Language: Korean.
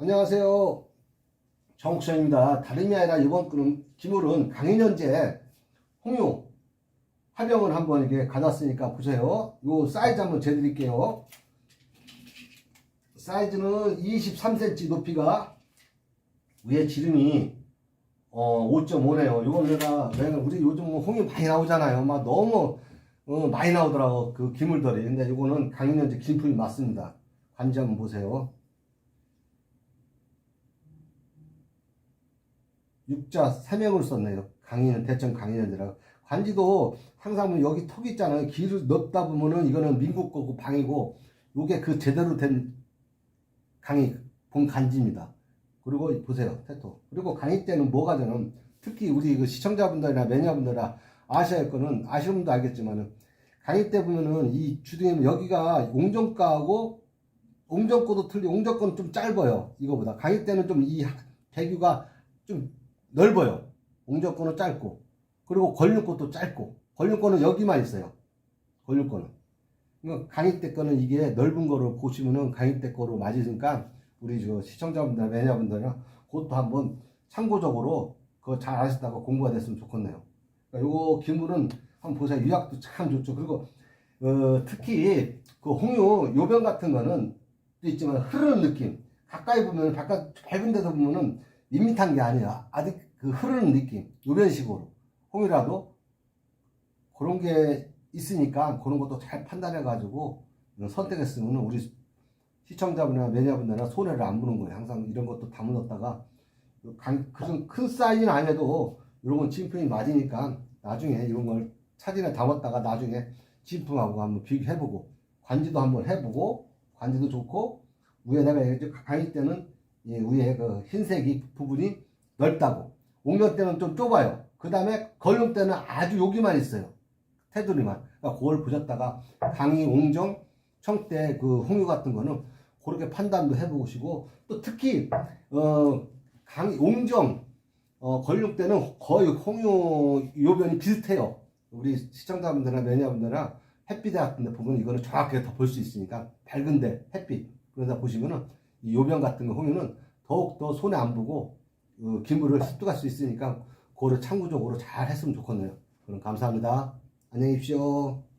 안녕하세요. 정옥선입니다. 다름이 아니라 이번 끄는 기물은 강인현재 홍유 화병을 한번 이렇게 가져왔으니까 보세요. 요 사이즈 한번 재드릴게요. 사이즈는 23cm 높이가 위에 지름이 어 5.5네요. 요건 내가 내가 우리 요즘 뭐 홍유 많이 나오잖아요. 막 너무 어, 많이 나오더라고 그 기물들이. 근데 요거는 강인현재 김품이 맞습니다. 관지 한번 보세요. 육자 세명을 썼네요. 강인은 대천 강인현이라 관지도 항상 보면 여기 턱 있잖아요. 길을 넣다 보면은 이거는 민국 거고 방이고 요게 그 제대로 된 강의 본 간지입니다. 그리고 보세요 태토. 그리고 강의 때는 뭐가 되는 특히 우리 그 시청자분들이나 매니아분들이나 아셔야 할 거는 아시는 분도 알겠지만은 강의 때 보면은 이 주둥이 여기가 옹정가하고 옹정거도 틀리 옹정거는 좀 짧아요 이거보다 강의 때는 좀 이 대규가 좀 넓어요. 옹정권은 짧고 그리고 걸륜권도 짧고 걸륜권은 여기만 있어요. 걸륜권은 그러니까 때 거는 이게 넓은 거를 보시면은 때 거로 맞으니까 우리 저 시청자분들 매니아분들은 그것도 한번 참고적으로 그거 잘 아셨다가 공부가 됐으면 좋겠네요. 그러니까 요거 기물은 한번 보세요. 유약도 참 좋죠. 그리고 어, 특히 그 홍유 요병 같은 거는 또 있지만 흐르는 느낌 가까이 보면 바깥 밝은 데서 보면은 밋밋한 게 아니라 아직 그 흐르는 느낌 요런 식으로. 홍이라도 그런 게 있으니까 그런 것도 잘 판단해 가지고 선택했으면 우리 시청자분이나 매니아분들이나 손해를 안 보는 거예요. 항상 이런 것도 담아뒀다가 강- 그런 큰 사이즈는 아니어도 이런 건 진품이 맞으니까 나중에 이런 걸 사진에 담았다가 나중에 진품하고 한번 비교해보고 관지도 한번 해보고 관지도 좋고 위에 내가 이제 강의 때는 이 위에 그 흰색 이 부분이 넓다고. 옥면 때는 좀 좁아요. 그 다음에 걸름 때는 아주 여기만 있어요. 테두리만. 그러니까 그걸 보셨다가 강의 옹정 청대 그 홍유 같은 거는 그렇게 판단도 해보시고 또 특히 어 강의 옹정 어 걸름 때는 거의 홍유 요변이 비슷해요. 우리 시청자분들이나 매니아분들이나 햇빛에 같은 데 보면 이거는 정확하게 더 볼 수 있으니까 밝은데 햇빛. 그러다 보시면은 이 요변 같은 거 홍유는 더욱더 손에 안 보고 어, 기물을 습득할 수 있으니까 그거를 참고적으로 잘 했으면 좋겠네요. 그럼 감사합니다. 안녕히 계십시오.